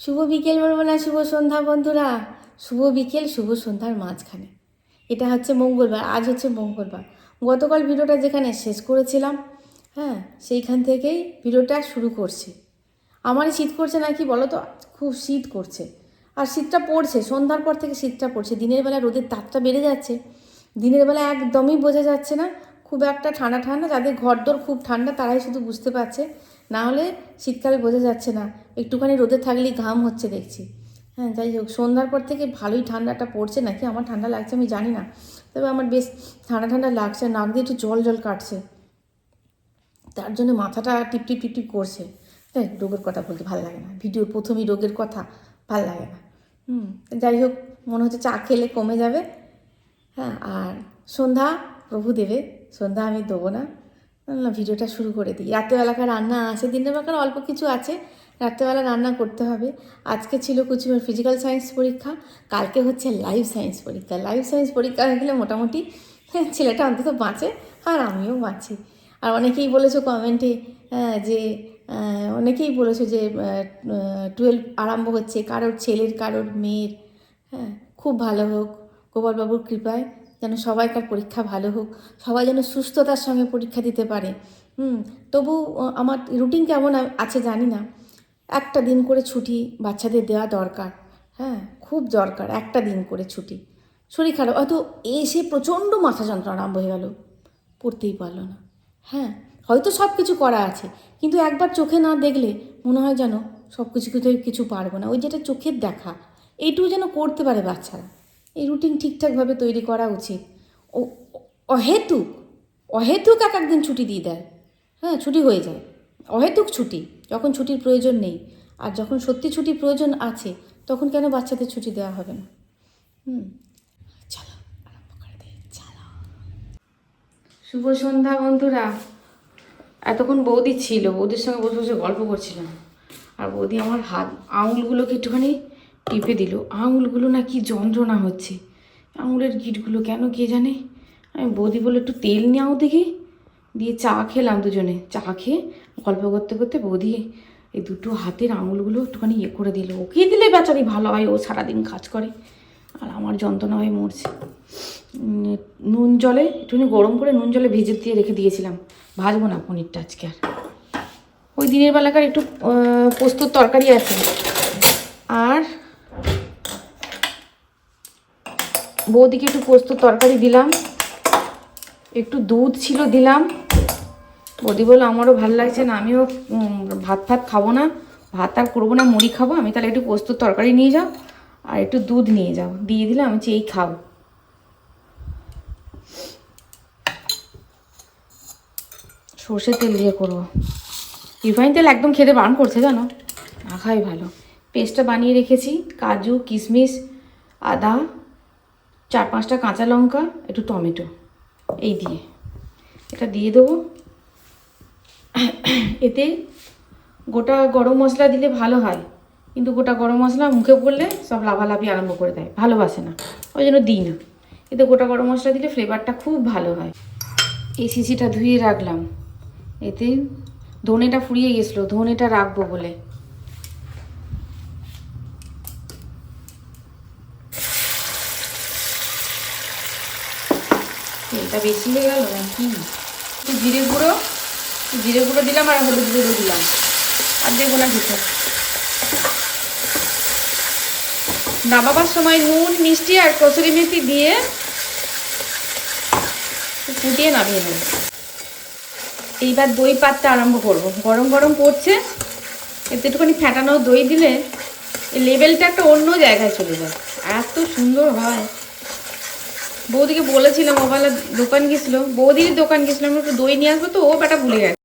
শুভ বিকেল বলব না, শুভ সন্ধ্যা বন্ধুরা। শুভ বিকেল, শুভ সন্ধ্যার মাঝখানে। এটা হচ্ছে মঙ্গলবার, আজ হচ্ছে মঙ্গলবার। গতকাল ভিডিওটা যেখানে শেষ করেছিলাম হ্যাঁ সেইখান থেকেই ভিডিওটা শুরু করছি। আমারই শীত করছে নাকি বলো তো? খুব শীত করছে। আর শীতটা পড়ছে, সন্ধ্যার পর থেকে শীতটা পড়ছে। দিনের বেলা রোদের তাপটা বেড়ে যাচ্ছে। দিনের বেলা একদমই বোঝা যাচ্ছে না। খুব একটা ঠান্ডা ঠান্ডা, যাদের ঘরদোর খুব ঠান্ডা, তারাই শুধু বুঝতে পারছে না হলে শীতকালে বোঝা যাচ্ছে না। একটুখানি রোদে থাকলেই ঘাম হচ্ছে দেখছি। হ্যাঁ যাই হোক, সন্ধ্যার পর থেকে ভালোই ঠান্ডাটা পড়ছে নাকি? আমার ঠান্ডা লাগছে আমি জানি না। তবে আমার বেশ ঠান্ডা ঠান্ডা লাগছে, নাক দিয়ে একটু জল জল কাটছে। তার জন্য মাথাটা টিপটিপ টিপটিপ করছে। হ্যাঁ রোগের কথা বলতে ভালো লাগে না। ভিডিওর প্রথমেই রোগের কথা, ভালো লাগে না। হুম, যাই হোক, মনে হচ্ছে চা খেলে কমে যাবে। হ্যাঁ আর সন্ধ্যা প্রভু দেবে সন্ধ্যা আমি দেবো না। না ভিডিওটা শুরু করে দিই। রাত্রেবেলাকার রান্না আছে, দিনের বেলাকার অল্প কিছু আছে। রাত্রেবেলা রান্না করতে হবে। আজকে ছিল কুচুমের ফিজিক্যাল সায়েন্স পরীক্ষা, কালকে হচ্ছে লাইফ সায়েন্স পরীক্ষা। লাইফ সায়েন্স পরীক্ষা হয়ে গেলে মোটামুটি ছেলেটা অন্তত বাঁচে আর আমিও বাঁচি। আর অনেকেই বলেছ কমেন্টে যে অনেকেই বলেছ যে টুয়েলভ আরম্ভ হচ্ছে, কারোর ছেলের, কারোর মেয়ের। হ্যাঁ খুব ভালো হোক। গোপালবাবুর কৃপায় যেন সবাইকার পরীক্ষা ভালো হোক, সবাই যেন সুস্থতার সঙ্গে পরীক্ষা দিতে পারে। হুম, তবু আমার রুটিন কেমন আছে জানি না। একটা দিন করে ছুটি বাচ্চাদের দেওয়া দরকার। হ্যাঁ খুব দরকার একটা দিন করে ছুটি। শরীর খারাপ, হয়তো এসে প্রচণ্ড মাথা যন্ত্রণা আরম্ভ হয়ে গেল। পড়তেই পারল না। হ্যাঁ হয়তো সব কিছু করা আছে, কিন্তু একবার চোখে না দেখলে মনে হয় যেন সব কিছু কিছু পারব না। ওই যেটা চোখের দেখা, এইটুকু যেন করতে পারে বাচ্চারা। এই রুটিন ঠিকঠাকভাবে তৈরি করা উচিত। ও, অহেতুক অহেতুক এক একদিন ছুটি দিয়ে দেয়। হ্যাঁ ছুটি হয়ে যায়। অহেতুক ছুটি, যখন ছুটির প্রয়োজন নেই। আর যখন সত্যি ছুটির প্রয়োজন আছে, তখন কেন বাচ্চাদের ছুটি দেওয়া হবে না? হুম। শুভ সন্ধ্যা বন্ধুরা। এতক্ষণ বৌদি ছিল, বৌদির সঙ্গে বসে বসে গল্প করছিলাম। আর বৌদি আমার হাত, আঙুলগুলোকে একটুখানি টিপে দিল, আঙুলগুলো না কি যন্ত্রণা হচ্ছে। আঙুলের গিটগুলো কেন কে জানে? আমি বৌদি বলে একটু তেল নেওয়া দেখি। দিয়ে চা খেলাম দুজনে। চা খেয়ে গল্প করতে করতে বৌদি এই দুটো হাতের আঙুলগুলো একটুখানি ইয়ে করে দিল। ওকে দিলে বেচারি ভালো হয়, ও সারাদিন কাজ করে আর আমার যন্ত্রণা হয়ে মরছে। নুন জলে একটুখানি গরম করে নুন জলে ভেজে দিয়ে রেখে দিয়েছিলাম। ভাজবো না পনিরটা আজকে আর। ওই দিনের বেলাকার একটু পোস্তর তরকারি আছে। আর বৌদিকে একটু পোস্তর তরকারি দিলাম। একটু দুধ ছিল দিলাম। বৌদি বলল, আমারও ভালো লাগছে না, আমিও ভাত ফাত খাব না, ভাত আর করব না, মুড়ি খাব, আমি তাহলে একটু পোস্তর তরকারি নিয়ে যাও, আর একটু দুধ নিয়ে যাও, দিয়ে দিলাম আমি চেয়েই খাও সর্ষের তেল দিয়ে করব। রিফাইন তেল একদম খেতে বারণ করছে, জানো? না খাই ভালো। পেস্টটা বানিয়ে রেখেছি, কাজু, কিশমিশ, আদা চার পাঁচটা কাঁচা লঙ্কা, একটু টমেটো, এই দিয়ে। এটা দিয়ে দেবো। এতে গোটা গরম মশলা দিলে ভালো হয়। কিন্তু গোটা গরম মশলা মুখে পড়লে সব লাভালাভি আরম্ভ করে দেয়, ভালোবাসে না। ওই জন্য দিই না। এতে গোটা গরম মশলা দিলে ফ্লেভারটা খুব ভালো হয়। এই শিশিটা ধুয়ে রাখলাম। এতে ধনেটা ফুরিয়ে গেছিল, ধনেটা রাখব বলে। তেলটা বেশি হয়ে গেল নাকি? একটু জিরে গুঁড়ো জিরে গুঁড়ো দিলাম আর হলুদ গুঁড়ো দিলাম। আর দেবো না কিছু। নামাবার সময় নুন, মিষ্টি আর কসুরি মেথি দিয়ে ফুটিয়ে নামিয়ে নেব। এইবার দই পাততে আরম্ভ করব। গরম গরম পড়ছে এতে একটুখানি ফ্যাটানো দই দিলে লেভেলটা একটা অন্য জায়গায় চলে যায়। এত সুন্দর হয়। বৌদিকে বলেছিলাম ওবেলা দোকান গেছিল। বৌদির দোকান গেছিলাম একটু দই নিয়ে আসব তো, ও বেটা ভুলে গেছে।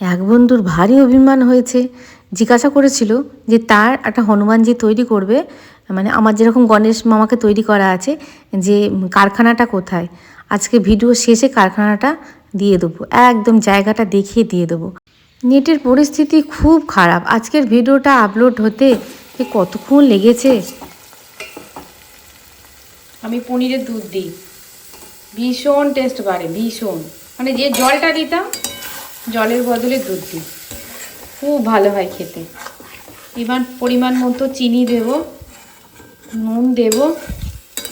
এক বন্ধুর ভারী অভিমান হয়েছে। জিজ্ঞাসা করেছিল যে তার একটা হনুমানজি তৈরি করবে মানে আমার যেরকম গণেশ মামাকে তৈরি করা আছে, যে কারখানাটা কোথায়? আজকে ভিডিও শেষে কারখানাটা দিয়ে দেবো। একদম জায়গাটা দেখিয়ে দিয়ে দেবো। নেটের পরিস্থিতি খুব খারাপ। আজকের ভিডিওটা আপলোড হতে কতক্ষণ লেগেছে? আমি পনিরের দুধ দিই। ভীষণ টেস্ট বাড়ে, ভীষণ। মানে যে জলটা দিতাম, জলের বদলে দুধ দিই। খুব ভালো হয় খেতে। এবার পরিমাণ মতো চিনি দেব, নুন দেব,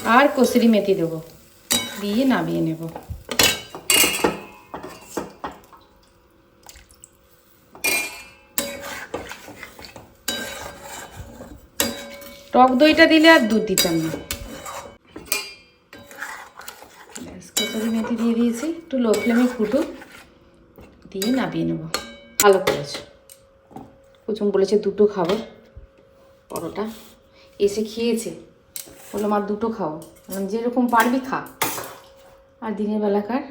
আর কসুরি মেথি দেব। দিয়ে নামিয়ে নেব। টক দইটা দিলে আর দুধ দিতাম না ব্যাস কসুরি মেথি দিয়ে দিয়েছি একটু লো ফ্লেমে ফুটুক, দিয়ে নামিয়ে নেব। ভালো করেছ। কুচুম বলেছে দুটো খাব, পরোটা। এসে খেয়েছে। বলল, মা, দুটো খাও। বললাম, যেরকম পারবি খা। আর দিনের বেলাকার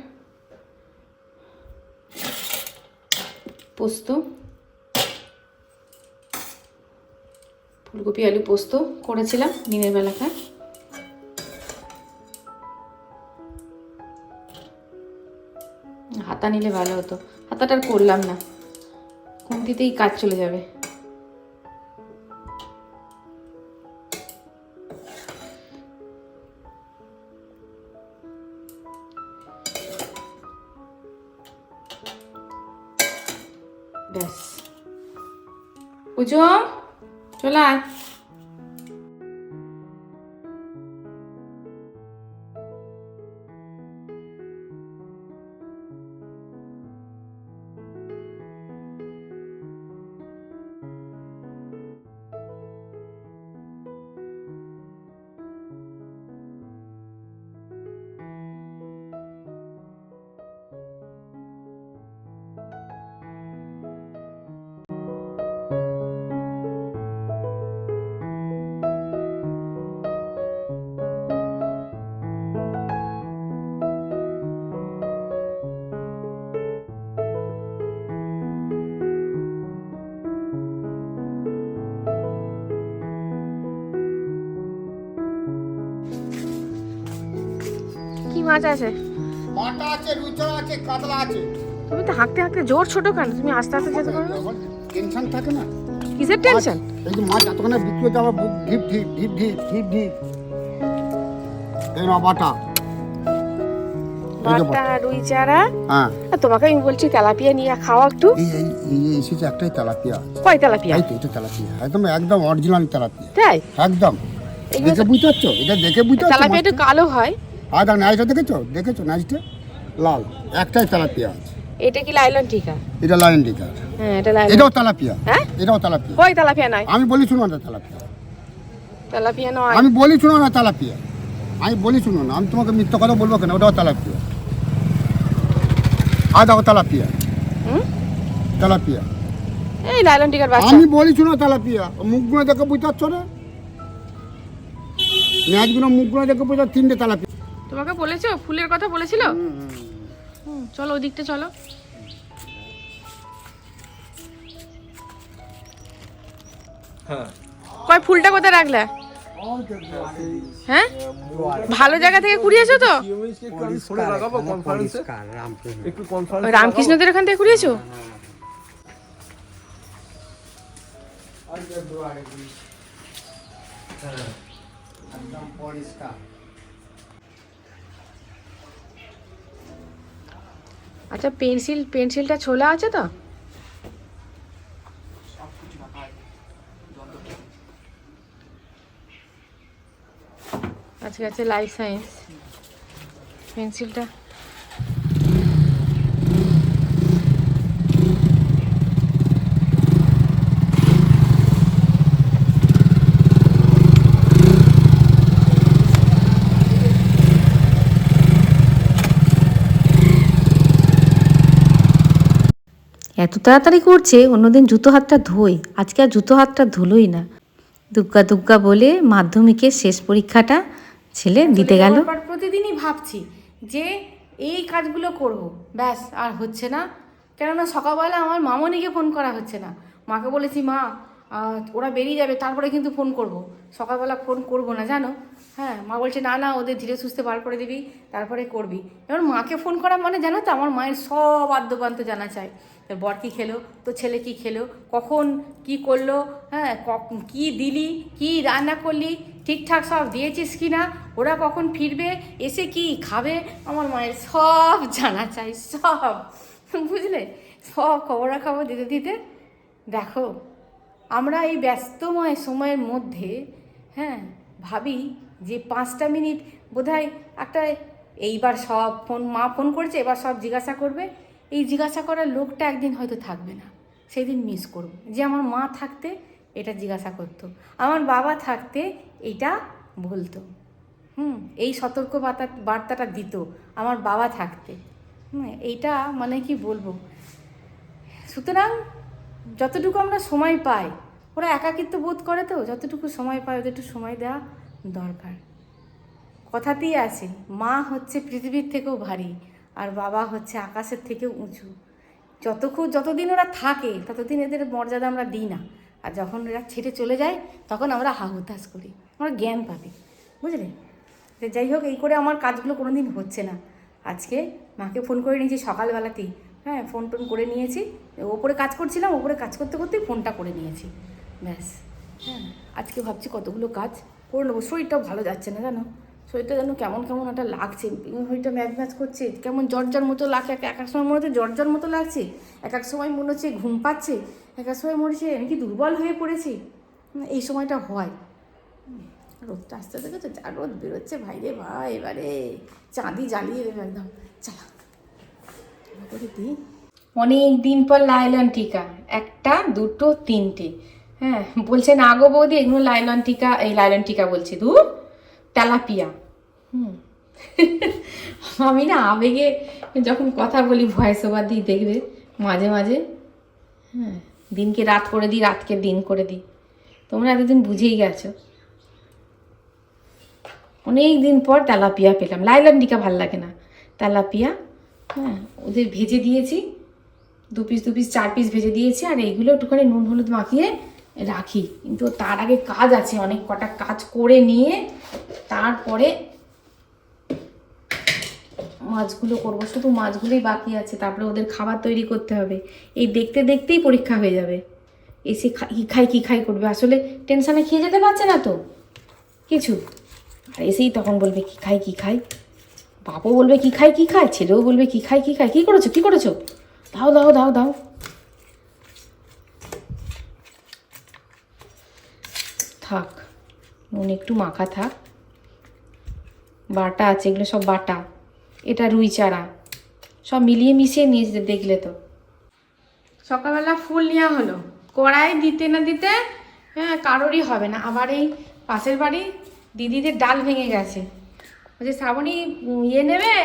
পোস্ত। ফুলকপি, আলু পোস্ত করেছিলাম দিনের বেলাকার হাতা নিলে ভালো হতো। হাতাটা আর করলাম না। খুন্তিতেই কাজ চলে যাবে। ব্যাস। পুজো চলে আয়। মাছ আছে? আছে রুচা আছে কাতলা আছে। তুমি তো হাঁকতে হাঁকতে জোর ছোট কেন? তুমি আস্তে আস্তে যেতে পারো টেনশন থাকে না। কিসের টেনশন এই যে মাছ বিক্রি হচ্ছে ঢিপ ঢিপ ঢিপ ঢিপ ঢিপ ঢিপ। এই না বাটা। বাটা রুই চারা। হ্যাঁ। তোমাকে আমি বলছি তেলাপিয়া নিয়ে খাওয়া একটু। এই এই এসেছে একটাই তেলাপিয়া। কয় তেলাপিয়া? এই তো এটা তেলাপিয়া। একদম একদম অরিজিনাল তেলাপিয়া। তাই? একদম। দেখে বুঝতে পারছ? এটা দেখে বুঝতে পারছ? তেলাপিয়া একটু কালো হয়। আর দেখ নাইচটা দেখেছ? দেখেছ নাইচটা লাল। একটাই তেলাপিয়া আছে এটা কি লাইলন টিকা? এটা লাইন ডিকার হ্যাঁ এটা লাইলন। এটাও তেলাপিয়া। হ্যাঁ? এটাও তেলাপিয়া। কয় তেলাপিয়া নয়? আমি বলি শুনো না তেলাপিয়া। তেলাপিয়া নয়। আমি বলি শুনো না তেলাপিয়া। আমি বলি শুনো না। আমি তোমাকে মিথ্যা কথা বলব কেন? ওটাও তেলাপিয়া। আর দেখো তেলাপিয়া। হুম? তেলাপিয়া। এই লাইলন টিকার বাচ্চা। আমি বলি শুনো তেলাপিয়া। মুখগুলো দেখে বুঝতে পারছ না? ম্যাচগুলো মুখগুলো দেখে বুঝতে তিনটে তেলাপিয়া। তোমাকে বলেছ? ফুলের কথা বলেছিল? চলো ওই দিকটা চলো কয় ফুলটা কোথায় রাখলে? হ্যাঁ? ভালো জায়গা থেকে কুড়িয়েছো তো? রামকৃষ্ণদের ওখান থেকে কুড়িয়েছো? আচ্ছা পেন্সিল পেন্সিলটা ছোলা আছে তো? আচ্ছা আছে লাইফ সায়েন্স পেন্সিলটা এত তাড়াতাড়ি করছে অন্যদিন জুতো হাতটা ধোই। আজকে আর জুতো হাতটা ধুলোই না। দুগ্গা দুগ্গা বলে মাধ্যমিকের শেষ পরীক্ষাটা ছেলে দিতে গেল। প্রতিদিনই ভাবছি যে এই কাজগুলো করব। ব্যাস আর হচ্ছে না। কেননা সকালবেলা আমার মামনিকে ফোন করা হচ্ছে না। মাকে বলেছি মা ওরা বেরিয়ে যাবে তারপরে কিন্তু ফোন করব। সকালবেলা ফোন করব না জানো? হ্যাঁ মা বলছে না না ওদের ধীরে সুস্থে বার করে দিবি তারপরে করবি। এবার মাকে ফোন করা মানে জানো তো আমার মায়ের সব আদ্যপান্ত জানা চাই। তোর বর কী খেলো? তো ছেলে কি খেলো? কখন কি করল? হ্যাঁ ক- দিলি? কি রান্না করলি? ঠিকঠাক সব দিয়েছিস কি না? ওরা কখন ফিরবে? এসে কি খাবে? আমার মায়ের সব জানা চাই, সব। বুঝলে? সব খবরাখবর দিতে দিতে দেখো, আমরা এই ব্যস্তময় সময়ের মধ্যে হ্যাঁ ভাবি যে পাঁচটা মিনিট বোধহয় একটা এইবার সব ফোন, মা ফোন করেছে, এবার সব জিজ্ঞাসা করবে। এই জিজ্ঞাসা করার লোকটা একদিন হয়তো থাকবে না। সেই দিন মিস করব। যে আমার মা থাকতে এটা জিজ্ঞাসা করতো। আমার বাবা থাকতে এটা বলতো। হুম, এই সতর্ক বার্তা বার্তাটা দিত, আমার বাবা থাকতে। হুম, এইটা মানে কি বলব? সুতরাং যতটুকু আমরা সময় পাই, ওরা একাকিত্ব বোধ করে তো, যতটুকু সময় পায় ওদের একটু সময় দেওয়া দরকার। কথাতেই আছে, মা হচ্ছে পৃথিবীর থেকেও ভারী। আর বাবা হচ্ছে আকাশের থেকে উঁচু। যতক্ষণ, যতদিন ওরা থাকে, ততদিন এদের মর্যাদা আমরা দিই না। আর যখন এরা ছেড়ে চলে যায়, তখন আমরা হা হুতাশ করি। আমরা জ্ঞান পাবি। বুঝলে? যাই হোক, এই করে আমার কাজগুলো কোনো দিন হচ্ছে না। আজকে মাকে ফোন করে নিয়েছি সকালবেলাতেই। হ্যাঁ ফোন টোন করে নিয়েছি। ওপরে কাজ করছিলাম, ওপরে কাজ করতে করতেই ফোনটা করে নিয়েছি। ব্যাস। হ্যাঁ আজকে ভাবছি কতগুলো কাজ করে নেব। শরীরটাও ভালো যাচ্ছে না, জানো? শরীরটা যেন কেমন কেমন একটা লাগছে। শরীরটা ম্যাচ ম্যাচ করছে। কেমন জ্বর মতো লাগছে। এক এক সময় মনে হচ্ছে জ্বর মতো লাগছে। এক এক সময় মনে হচ্ছে ঘুম পাচ্ছে। এক এক সময় মনে হচ্ছে আমি কি দুর্বল হয়ে পড়েছি। এই সময়টা হয়। রোদটা আসতে থেকে তো, যা রোদ বেরোচ্ছে। ভাই রে ভাই, এবারে চাঁদি জ্বালিয়ে দেবে একদম। চালা। অনেক দিন পর লাইলন টিকা। একটা, দুটো, তিনটে। হ্যাঁ বলছে না গো বৌদি, এগুলো লাইলন টিকা, এই লাইলন টিকা বলছি। দু তেলাপিয়া। হুম। আমি না আবেগে যখন কথা বলি ভয়েস ওভার দিই, দেখবে মাঝে মাঝে হ্যাঁ দিনকে রাত করে দিই, রাতকে দিন করে দিই। তোমরা এতদিন বুঝেই গেছো। অনেক দিন পর তেলাপিয়া পেলাম। লাইলন টিকা ভালো লাগে না। তেলাপিয়া হ্যাঁ ওদের ভেজে দিয়েছি। দু পিস দু পিস চার পিস ভেজে দিয়েছি, আর এইগুলো একটুখানি নুন, হলুদ মাখিয়ে রাখি। কিন্তু তার আগে কাজ আছে, অনেক কটা কাজ করে নিয়ে তারপরে মাছগুলো করব। শুধু মাছগুলোই বাকি আছে, তারপরে ওদের খাবার তৈরি করতে হবে। এই দেখতে দেখতেই পরীক্ষা হয়ে যাবে। এসে কি খাই কি খাই করবে? আসলে টেনশানে খেয়ে যেতে পারছে না তো। কিছু। আর এসেই তখন বলবে, কি খাই কি খাই বাপও বলবে, কি খাই কি খাই ছেলেও বলবে, কি খাই কি খাই কি করেছ কি করেছ? দাও দাও দাও দাও থাক নুন একটু মাখা থাক। বাটা আছে, এগুলো সব বাটা। এটা রুই চারা। সব মিলিয়ে মিশিয়ে নিয়েছে, দেখলে তো। সকালবেলা ফুল নেওয়া হলো। কড়াই দিতে না দিতে হ্যাঁ কারোরই হবে না। আবার এই পাশের বাড়ি দিদিদের ডাল ভেঙে গেছে। বলছে শ্রাবণী ইয়ে নেবে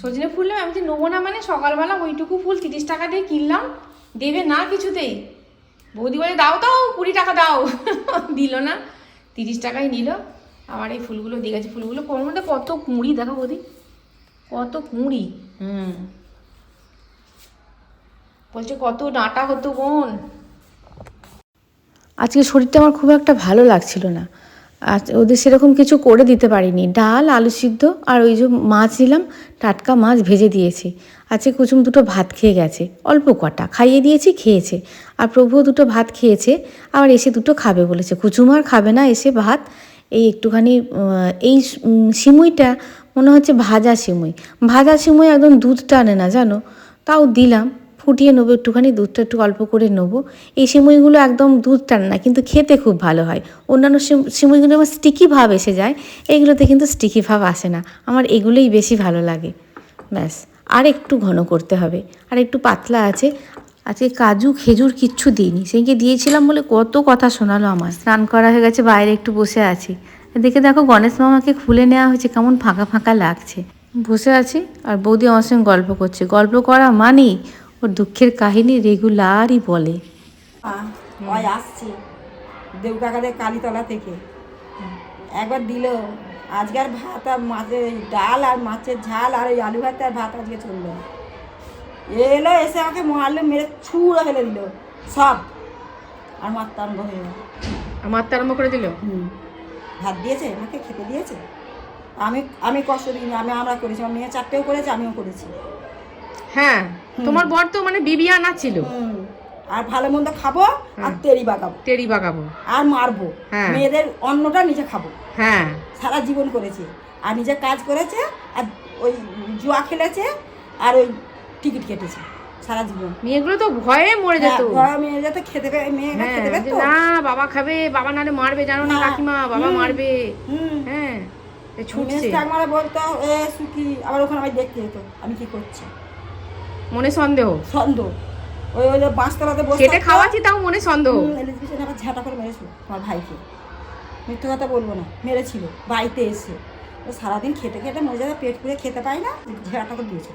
সজনে ফুল নেবে। আমি যে নেব না মানে সকালবেলা ওইটুকু ফুল তিরিশ টাকা দিয়ে কিনলাম। দেবে না কিছুতেই। বৌদি বলে, দাও তো কুড়ি টাকা দাও। দিল না, তিরিশ টাকাই নিল আমার এই ফুলগুলো দিয়ে গেছে ফুলগুলো কোর মধ্যে কত কুঁড়ি, দেখো বৌদি, কত কুঁড়ি। হুম। বলছে, কত ডাঁটা হতো বোন। আজকে শরীরটা আমার খুব একটা ভালো লাগছিল না। আজ ওদের সেরকম কিছু করে দিতে পারিনি। ডাল, আলু সিদ্ধ আর ওই যে মাছ নিলাম টাটকা মাছ ভেজে দিয়েছি। আজকে কুচুম দুটো ভাত খেয়ে গেছে। অল্প কটা। খাইয়ে দিয়েছি, খেয়েছে। আর প্রভুও দুটো ভাত খেয়েছে, আবার এসে দুটো খাবে বলেছে। কুচুম আর খাবে না, এসে ভাত। এই একটুখানি এই সিমুইটা মনে হচ্ছে ভাজা সিমুই। ভাজা সিমুই একদম দুধ টানে না, জানো? তাও দিলাম। ফুটিয়ে নেব, একটুখানি দুধটা একটু অল্প করে নেব। এই সিমুইগুলো একদম দুধ টানে না, কিন্তু খেতে খুব ভালো হয়। অন্যান্য সিম- সিমুইগুলো আমার স্টিকি ভাব এসে যায়, এইগুলোতে কিন্তু স্টিকি ভাব আসে না। আমার এগুলোই বেশি ভালো লাগে। ব্যাস, আর একটু ঘন করতে হবে। আর একটু পাতলা আছে। আজকে কাজু, খেজুর কিচ্ছু দিইনি। সেদিনকে দিয়েছিলাম বলে কত কথা শোনালো আমার। স্নান করা হয়ে গেছে, বাইরে একটু বসে আছি। দেখে দেখো গণেশ মামাকে খুলে নেওয়া হয়েছে, কেমন ফাঁকা ফাঁকা লাগছে। বসে আছি, আর বৌদি আমার সঙ্গে গল্প করছে। গল্প করা মানেই ওর দুঃখের কাহিনী রেগুলারই বলে। আসছি। দেউকাকাদের কালীতলা থেকে। একবার দিল আজকের ভাত আর মাছের ডাল আর মাছের ঝাল আর ওই আলু ভাত আর ভাত আজকে চলল। এলো এসে আমাকে মারলো মেরে ছুঁড়ো ফেলে দিল। সব। আর মারতে আরম্ভ হয়ে গেল আমার তো আরম্ভ করে দিল? হুম। ভাত দিয়েছে? আমাকে খেতে দিয়েছে? আমি আমি কষ্ট দিইনি। আমি আমরা করেছি। আমার মেয়ে চারটেও করেছে আমিও করেছি। হ্যাঁ। তোমার বর তো মানে বিবিয়ানা ছিল। আর ভালো মন্দ খাব আর তেরি বাগাবো। টেরি বাগাবো। আর মারবো। হ্যাঁ। মেয়েদের অন্নটা নিজে খাব। হ্যাঁ। সারা জীবন করেছে। আর নিজে কাজ করেছে আর ওই জুয়া খেলেছে আর ওই টিকিট কেটেছে সারা জীবন। মেয়েগুলো তো ভয়ে মরে যেত। হ্যাঁ, ভয় মেয়ে যাতে খেতে মেয়েরা হ্যাঁ খেতে পেতো? না বাবা খাবে বাবা নাহলে মারবে জানো না। কাকিমা বাবা মারবে। হুম। হ্যাঁ ছুটছে। মেজটা একবার বলতো এ সুখি। আবার ওখানে আমি দেখতে যেত আমি কি করছি? মনে সন্দেহ? সন্দেহ। ওই ওই যে বাঁশতলাতে বসে থাকতো। খাওয়াচ্ছি তাও মনে সন্দেহ। বিছানা আবার ঝাঁটা করে মেরেছিল আমার ভাইকে। মিথ্যে কথা বলব না মেরেছিল বাড়িতে এসে। ও সারাদিন খেতে খেতে মরে যাবে পেট পুড়ে খেতে পায় না ঝাঁটা করে দিয়েছে।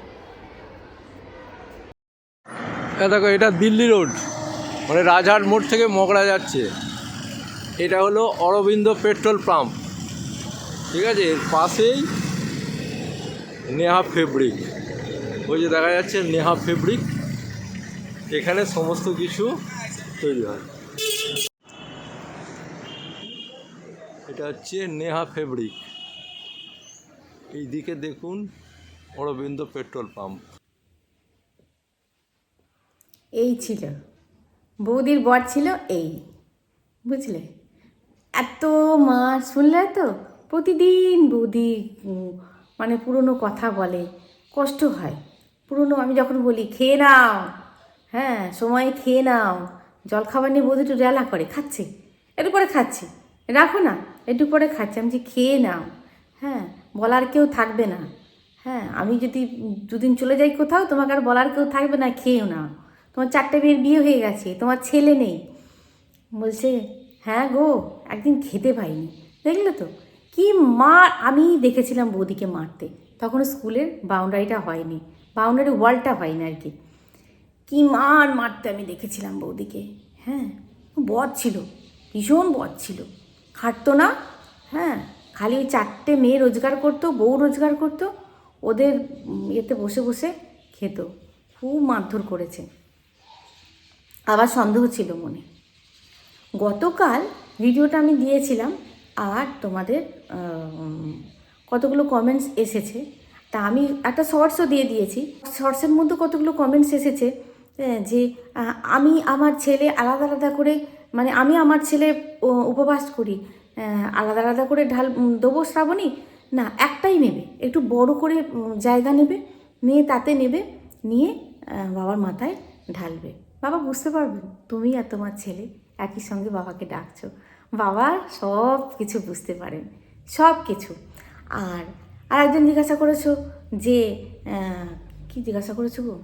এ দেখো এটা দিল্লি রোড মানে রাজহাট মোড় থেকে মগরা যাচ্ছে। এটা হলো অরবিন্দ পেট্রোল পাম্প। ঠিক আছে এর পাশেই নেহা ফেব্রিক। ওই যে দেখা যাচ্ছে নেহা ফেব্রিক। এখানে সমস্ত কিছু তৈরি হয়। এটা হচ্ছে নেহা ফেব্রিক। এই দিকে দেখুন অরবিন্দ পেট্রোল পাম্প। এই ছিল। বৌদির বর ছিল এই। বুঝলে? এত মার, শুনলে তো? প্রতিদিন বৌদি মানে পুরনো কথা বলে। কষ্ট হয়। পুরনো, আমি যখন বলি, খেয়ে নাও। হ্যাঁ সময় খেয়ে নাও। জল খাবার নিয়ে বৌদি একটু রেলা করে, খাচ্ছে। একটু পরে খাচ্ছি। রাখো না, একটু পরে খাচ্ছি। আমি যে খেয়ে নাও। হ্যাঁ বলার কেউ থাকবে না। হ্যাঁ আমি যদি দুদিন চলে যাই কোথাও, তোমাকে আর বলার কেউ থাকবে না, খেয়েও না তোমার চারটে মেয়ের বিয়ে হয়ে গেছে, তোমার ছেলে নেই। বলছে হ্যাঁ গো, একদিন খেতে পাইনি। দেখলে তো? কি মার আমি দেখেছিলাম বৌদিকে মারতে। তখন স্কুলের বাউন্ডারিটা হয়নি। বাউন্ডারি ওয়ালটা হয়নি আর কি। কি মার মারতে আমি দেখেছিলাম বৌদিকে হ্যাঁ? বদ ছিল, ভীষণ বদ ছিল। খাটতো না হ্যাঁ? খালি ওই চারটে মেয়ে রোজগার করতো, বউ রোজগার করতো, ওদের ইয়েতে বসে বসে খেত। খুব মারধর করেছে। আবার সন্দেহ ছিল মনে। গতকাল ভিডিওটা আমি দিয়েছিলাম, আর তোমাদের কতগুলো কমেন্টস এসেছে। তা আমি একটা শর্টসও দিয়ে দিয়েছি। শর্টসের মধ্যে কতগুলো কমেন্টস এসেছে যে আমি আমার ছেলে আলাদা আলাদা করে মানে আমি আমার ছেলে উপবাস করি আলাদা আলাদা করে ঢাল দেবো শ্রাবণী? না, একটাই নেবে। একটু বড় করে জায়গা নেবে, নিয়ে তাতে নেবে, নিয়ে বাবার মাথায় ঢালবে। বাবা, বুঝতে পারবেন? তুমি আর তোমার ছেলে একই সঙ্গে বাবাকে ডাকছো। বাবা সব কিছু বুঝতে পারেন। সব কিছু আর আর একজন জিজ্ঞাসা করেছ যে কি জিজ্ঞাসা করেছ গো?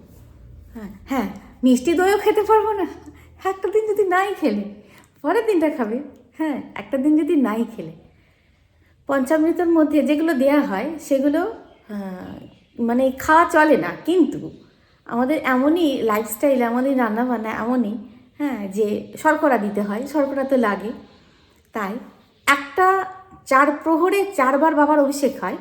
হ্যাঁ হ্যাঁ মিষ্টি দইও খেতে পারব না। একটা দিন যদি নাই খেলে, পরের দিনটা খাবে। হ্যাঁ একটা দিন যদি নাই খেলে। পঞ্চামৃতর মধ্যে যেগুলো দেয়া হয়, সেগুলো মানে খাওয়া চলে না। কিন্তু আমাদের এমনই লাইফস্টাইল আমাদের রান্নাবান্না, এমনই হ্যাঁ যে শর্করা দিতে হয়, শর্করা তো লাগে। তাই একটা চার প্রহরে চারবার বাবার অভিষেক হয়।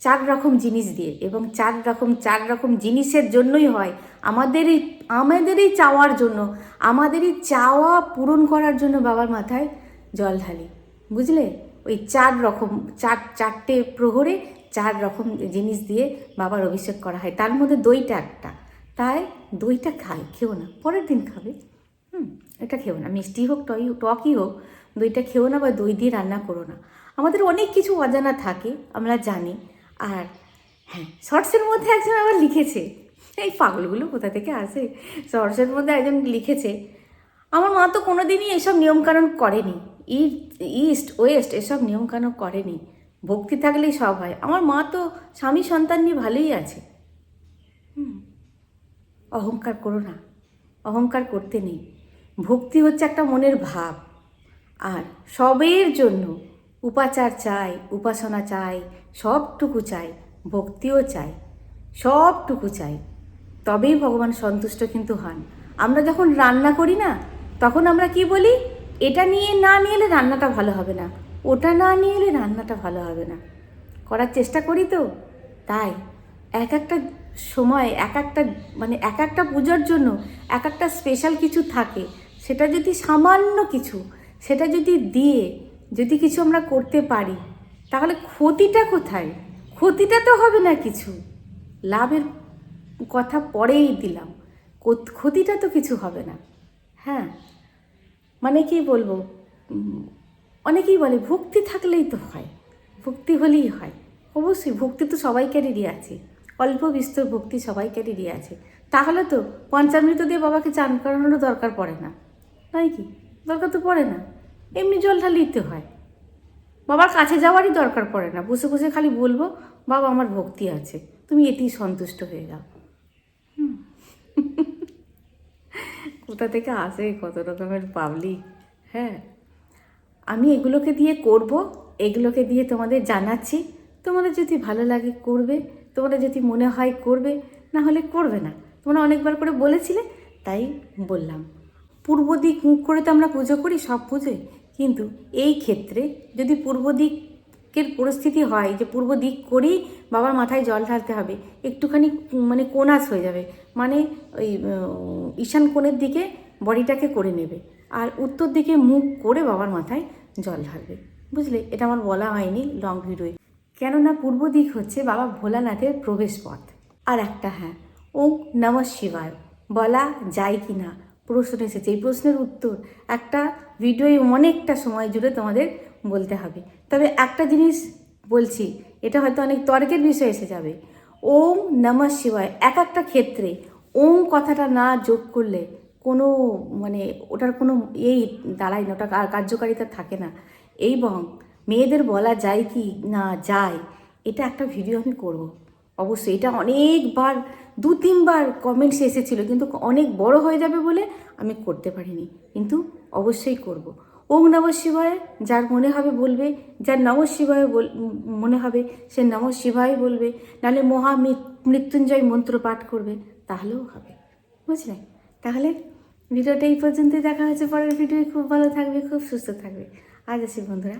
চার রকম জিনিস দিয়ে এবং চার রকম চার রকম জিনিসের জন্যই হয়। আমাদেরই আমাদেরই চাওয়ার জন্য, আমাদেরই চাওয়া পূরণ করার জন্য বাবার মাথায় জল ঢালি। বুঝলে? ওই চার রকম, চার, চারটে প্রহরে চার রকম জিনিস দিয়ে বাবার অভিষেক করা হয়। তার মধ্যে দইটা একটা। তাই দইটা খাই, খেও না। পরের দিন খাবে। হুম, এটা খেও না। মিষ্টি হোক, টই টকই হোক, দইটা খেও না বা দই দিয়ে রান্না করো না। আমাদের অনেক কিছু অজানা থাকে, আমরা জানি। আর হ্যাঁ শর্টসের মধ্যে একজন আবার লিখেছে। এই পাগলগুলো কোথা থেকে আসে? শর্টসের মধ্যে একজন লিখেছে, আমার মা তো কোনো দিনই এসব নিয়মকানুন করেনি। ইস্ট, ওয়েস্ট এসব নিয়মকানুন করেনি। ভক্তি থাকলেই সব হয়। আমার মা তো স্বামী সন্তান নিয়ে ভালোই আছে। অহংকার করো না। অহংকার করতে নেই। ভক্তি হচ্ছে একটা মনের ভাব। আর সবের জন্য উপাচার চাই, উপাসনা চাই, সবটুকু চাই, ভক্তিও চাই, সবটুকু চাই। তবেই ভগবান সন্তুষ্ট কিন্তু হন। আমরা যখন রান্না করি না, তখন আমরা কি বলি? এটা নিয়ে না নিয়ে এলে রান্নাটা ভালো হবে না। ওটা না নিয়ে এলে রান্নাটা ভালো হবে না। করার চেষ্টা করি তো। তাই এক একটা সময়, এক একটা মানে এক একটা পুজোর জন্য এক একটা স্পেশাল কিছু থাকে। সেটা যদি সামান্য কিছু, সেটা যদি দিয়ে যদি কিছু আমরা করতে পারি, তাহলে ক্ষতিটা কোথায়? ক্ষতিটা তো হবে না কিছু। লাভের কথা পরেই দিলাম। ক্ষতিটা তো কিছু হবে না। হ্যাঁ মানে কি বলব? অনেকেই বলে ভক্তি থাকলেই তো হয়, ভক্তি হলেই হয়। অবশ্যই ভক্তি তো সবাইকারেরই আছে। অল্প বিস্তর ভক্তি সবাইকারেরই আছে। তাহলে তো পঞ্চামৃত দিয়ে বাবাকে চান করানোরও দরকার পড়ে না। তাই কি? দরকার তো পড়ে না। এমনি জলটা নিতে হয়। বাবার কাছে যাওয়ারই দরকার পড়ে না। বসে বসে খালি বলব, বাবা, আমার ভক্তি আছে। তুমি এতেই সন্তুষ্ট হয়ে যাও। কোথা থেকে আসে কত রকমের পাবলিক হ্যাঁ। আমি এগুলোকে দিয়ে করব, এগুলোকে দিয়ে তোমাদের জানাচ্ছি। তোমাদের যদি ভালো লাগে করবে, তোমাদের যদি মনে হয় করবে, না হলে করবে না। তোমরা অনেকবার করে বলেছিলে, তাই বললাম। পূর্ব দিক মুখ করে তো আমরা পুজো করি, সব পুজোয়। কিন্তু এই ক্ষেত্রে যদি পূর্ব দিকের পরিস্থিতি হয়, যে পূর্ব দিক করেই বাবার মাথায় জল ঢালতে হবে, একটুখানি মানে কোনাস হয়ে যাবে মানে ওই ঈশান কোণের দিকে বডিটাকে করে নেবে আর উত্তর দিকে মুখ করে বাবার মাথায় জল ঢালবে। বুঝলে? এটা আমার বলা হয়নি লং ভিডিওয়ে কেননা পূর্ব দিক হচ্ছে বাবা ভোলানাথের প্রবেশ পথ আর একটা হ্যাঁ ও নম শিবায়, বলা যায় কি না প্রশ্ন এসেছে। এই প্রশ্নের উত্তর একটা ভিডিওয়ে অনেকটা সময় জুড়ে তোমাদের বলতে হবে। তবে একটা জিনিস বলছি, এটা হয়তো অনেক তর্কের বিষয় এসে যাবে। ওম নমঃ শিবায়, এক একটা ক্ষেত্রে ওম কথাটা না যোগ করলে কোনো মানে ওটার কোনো এই দাঁড়ায় না, ওটা কার- কার্যকারিতা থাকে না। এবং মেয়েদের বলা যায় কি না যায়, এটা একটা ভিডিও আমি করব। অবশ্যই, এটা অনেকবার, দু তিনবার কমেন্টস এসেছিল, কিন্তু অনেক বড় হয়ে যাবে বলে আমি করতে পারিনি, কিন্তু অবশ্যই করব। ওম নম শিবায়, যার মনে হবে বলবে, যার নম শিবায় বল, মনে হবে, সে নম শিবায় বলবে নাহলে মহা মৃত্যুঞ্জয় মন্ত্র পাঠ করবে, তাহলেও হবে, বুঝলে? তাহলে ভিডিওটা এই পর্যন্তই, দেখা হচ্ছে পরের ভিডিও খুব ভালো থাকবে, খুব সুস্থ থাকবে। আজ আসি বন্ধুরা।